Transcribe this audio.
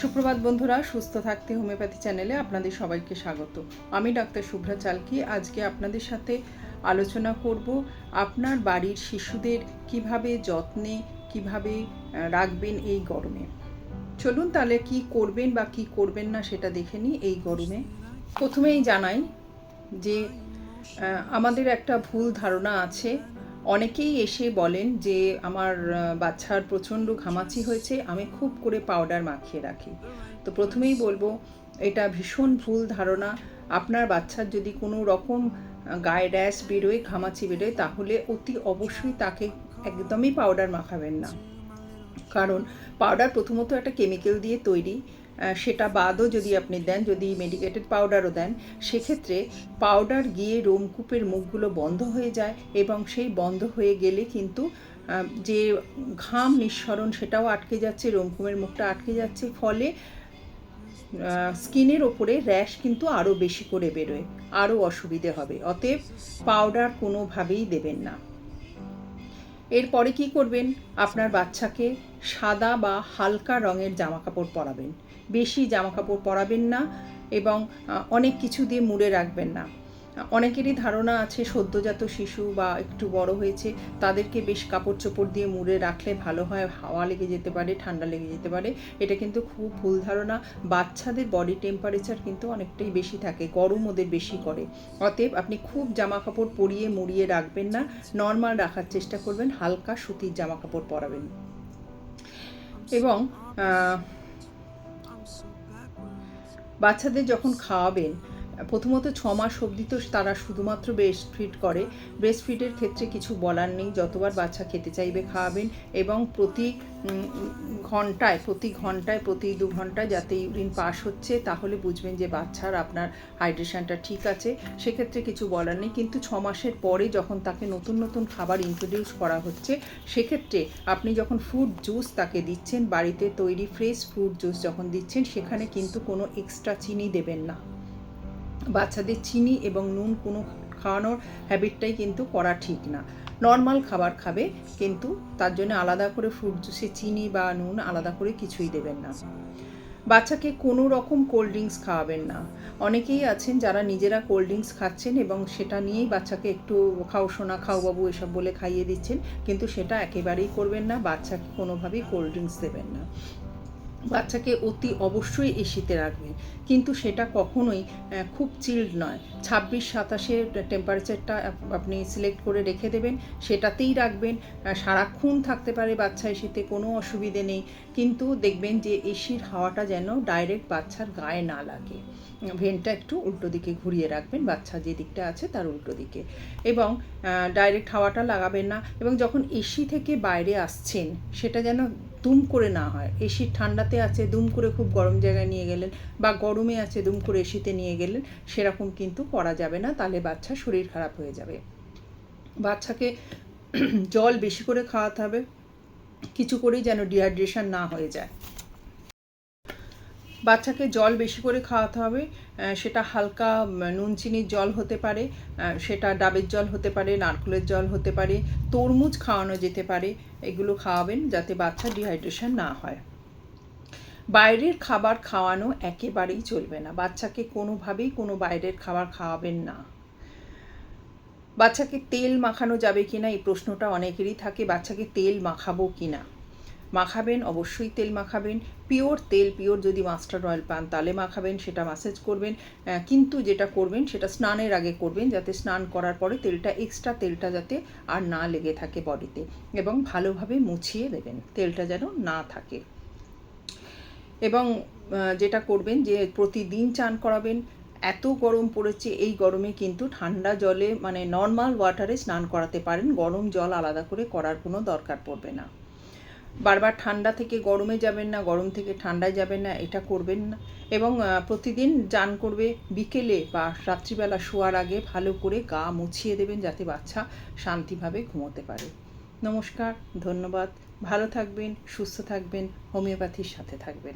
সুপ্রভাত বন্ধুরা, সুস্থ থাকতে হোমিওপ্যাথি চ্যানেলে আপনাদের সবাইকে স্বাগত। আমি ডাক্তার শুভ্রা চালকি। আজকে আপনাদের সাথে আলোচনা করব আপনার বাড়ির শিশুদের কীভাবে যত্নে, কীভাবে রাখবেন এই গরমে। চলুন তাহলে কি করবেন বা কি করবেন না সেটা দেখে নিই এই গরমে। প্রথমেই জানাই যে আমাদের একটা ভুল ধারণা আছে। অনেকেই এসে বলেন যে আমার বাচ্চার প্রচণ্ড ঘামাচি হয়েছে, আমি খুব করে পাউডার মাখিয়ে রাখি। তো প্রথমেই বলব, এটা ভীষণ ভুল ধারণা। আপনার বাচ্চার যদি কোনো রকম গায়ে র্যাশ বেরোয়, ঘামাচি বেরোয়, তাহলে অতি অবশ্যই তাকে একদমই পাউডার মাখাবেন না। কারণ পাউডার প্রথমত একটা কেমিক্যাল দিয়ে তৈরি সেটা বাদও যদি আপনি দেন, যদি মেডিকেটেড পাউডারও দেন, সেক্ষেত্রে পাউডার গিয়ে রোমকূপের মুখগুলো বন্ধ হয়ে যায় এবং সেই বন্ধ হয়ে গেলে কিন্তু যে ঘাম নিঃসরণ সেটাও আটকে যাচ্ছে রোমকূপের মুখটা আটকে যাচ্ছে, ফলে স্কিনের ওপরে র্যাশ কিন্তু আরও বেশি করে বেরোয়, আরও অসুবিধে হবে। অতএব পাউডার কোনোভাবেই দেবেন না। এরপরে কি করবেন? আপনার বাচ্চাকে সাদা বা হালকা রঙের জামা কাপড় পরাবেন। বেশি জামা কাপড় পরাবেন না এবং অনেক কিছু দিয়ে মুড়ে রাখবেন না। অনেকেরই ধারণা আছে সদ্যজাত শিশু বা একটু বড় হয়েছে, তাদেরকে বেশ কাপড় চোপড় দিয়ে মুড়ে রাখলে ভালো হয়, হাওয়া লেগে যেতে পারে, ঠান্ডা লেগে যেতে পারে। এটা কিন্তু খুব ভুল ধারণা। বাচ্চাদের বডি টেম্পারেচার কিন্তু অনেকটাই বেশি থাকে, গরম ওদের বেশি করে। অতএব আপনি খুব জামা কাপড় পরিয়ে মুড়িয়ে রাখবেন না নর্মাল রাখার চেষ্টা করবেন, হালকা সুতির জামা কাপড় পরাবেন। এবং বাচ্চাদের যখন খাওয়াবেন প্রথমত ছ মাস অবধি তো তারা শুধুমাত্র ব্রেস্ট ফিড করে। ব্রেস্ট ফিডের ক্ষেত্রে কিছু বলার নেই। যতবার বাচ্চা খেতে চাইবে খাওয়াবেন এবং প্রতি ঘন্টায় প্রতি ঘন্টায়, প্রতি দু ঘন্টায় যাতে ইউরিন পাস হচ্ছে, তাহলে বুঝবেন যে বাচ্চার আপনার হাইড্রেশনটা ঠিক আছে। সেক্ষেত্রে কিছু বলার নেই। কিন্তু ছ মাসের পরে যখন তাকে নতুন নতুন খাবার ইন্ট্রোডিউস করা হচ্ছে, সেক্ষেত্রে আপনি যখন ফ্রুট জুস তাকে দিচ্ছেন, বাড়িতে তৈরি ফ্রেশ ফ্রুট জুস যখন দিচ্ছেন, সেখানে কিন্তু কোনো এক্সট্রা চিনি দেবেন না। বাচ্চাদের চিনি এবং নুন কোনো খাওয়ানোর হ্যাবিটটাই কিন্তু করা ঠিক না। নর্মাল খাবার খাবে, কিন্তু তার জন্য আলাদা করে ফ্রুট জুসে চিনি বা নুন আলাদা করে কিছুই দেবেন না। বাচ্চাকে কোনো রকম কোল্ড ড্রিঙ্কস খাওয়াবেন না। অনেকেই আছেন যারা নিজেরা কোল্ড ড্রিঙ্কস খাচ্ছেন এবং সেটা নিয়েই বাচ্চাকে একটু খাও সোনা, খাও বাবু এসব বলে খাইয়ে দিচ্ছেন, কিন্তু সেটা একেবারেই করবেন না। বাচ্চাকে কোনোভাবেই কোল্ড ড্রিঙ্কস দেবেন না। বাচ্চাকে অতি অবশ্যই এসিতে রাখবেন কিন্তু সেটা কখনোই খুব চিল্ড নয়। ছাব্বিশ সাতাশের টেম্পারেচারটা আপনি সিলেক্ট করে রেখে দেবেন, সেটাতেই রাখবেন। সারাক্ষণ থাকতে পারে বাচ্চা এসিতে কোনো অসুবিধে নেই। কিন্তু দেখবেন যে এসির হাওয়াটা যেন ডাইরেক্ট বাচ্চার গায়ে না লাগে। ভেনটা একটু উল্টো দিকে ঘুরিয়ে রাখবেন, বাচ্চা যে দিকটা আছে তার উল্টো দিকে। এবং ডাইরেক্ট হাওয়াটা লাগাবেন না। এবং যখন এসি থেকে বাইরে আসছেন, সেটা যেন দুম করে না হয়। এসির ঠান্ডাতে আছে, দুম করে খুব গরম জায়গায় নিয়ে গেলেন বা গরমে আছে, দুম করে এসিতে নিয়ে গেলেন, সেরকম কিন্তু করা যাবে না, তাহলে বাচ্চা শরীর খারাপ হয়ে যাবে। বাচ্চাকে জল বেশি করে খাওয়াতে হবে, কিছু করেই যেন ডিহাইড্রেশন না হয়ে যায়। বাচ্চাকে জল বেশি করে খাওয়াতে হবে সেটা হালকা নুন চিনির জল হতে পারে সেটা ডাবের জল হতে পারে, নারকেলের জল হতে পারে, তরমুজ খাওয়ানো যেতে পারে, এগুলো খাওয়াবেন যাতে বাচ্চা ডিহাইড্রেশন না হয়। বাইরের খাবার খাওয়ানো একেবারেই চলবে না। বাচ্চাকে কোনোভাবেই কোনো বাইরের খাবার খাওয়াবেন না। বাচ্চাকে তেল মাখানো যাবে কিনা, এই প্রশ্নটা অনেকেরই থাকে, বাচ্চাকে তেল মাখাবো কিনা। মাখাবেন, অবশ্যই তেল মাখাবেন। পিওর তেল, পিওর যদি মাস্টার অয়েল পান, তাহলে মাখাবেন, সেটা ম্যাসেজ করবেন। কিন্তু যেটা করবেন, সেটা স্নানের আগে করবেন, যাতে স্নান করার পরে তেলটা এক্সট্রা তেলটা যাতে আর না লেগে থাকে বডিতে। এবং ভালোভাবে মুছিয়ে দেবেন, তেলটা যেন না থাকে। এবং যেটা করবেন যে প্রতিদিন চান করাবেন। এত গরম পড়েছে, এই গরমে কিন্তু ঠান্ডা জলে মানে নর্মাল ওয়াটারে স্নান করাতে পারেন। গরম জল আলাদা করে করার কোনো দরকার পড়বে না। বারবার ঠান্ডা থেকে গরমে যাবেন না, গরম থেকে ঠান্ডায় যাবেন না, এটা করবেন না। এবং প্রতিদিন চান করবে বিকেলে বা রাত্রিবেলা শোয়ার আগে ভালো করে গা মুছিয়ে দেবেন যাতে বাচ্চা শান্তিভাবে ঘুমোতে পারে। নমস্কার, ধন্যবাদ। ভালো থাকবেন, সুস্থ থাকবেন, হোমিওপ্যাথির সাথে থাকবেন।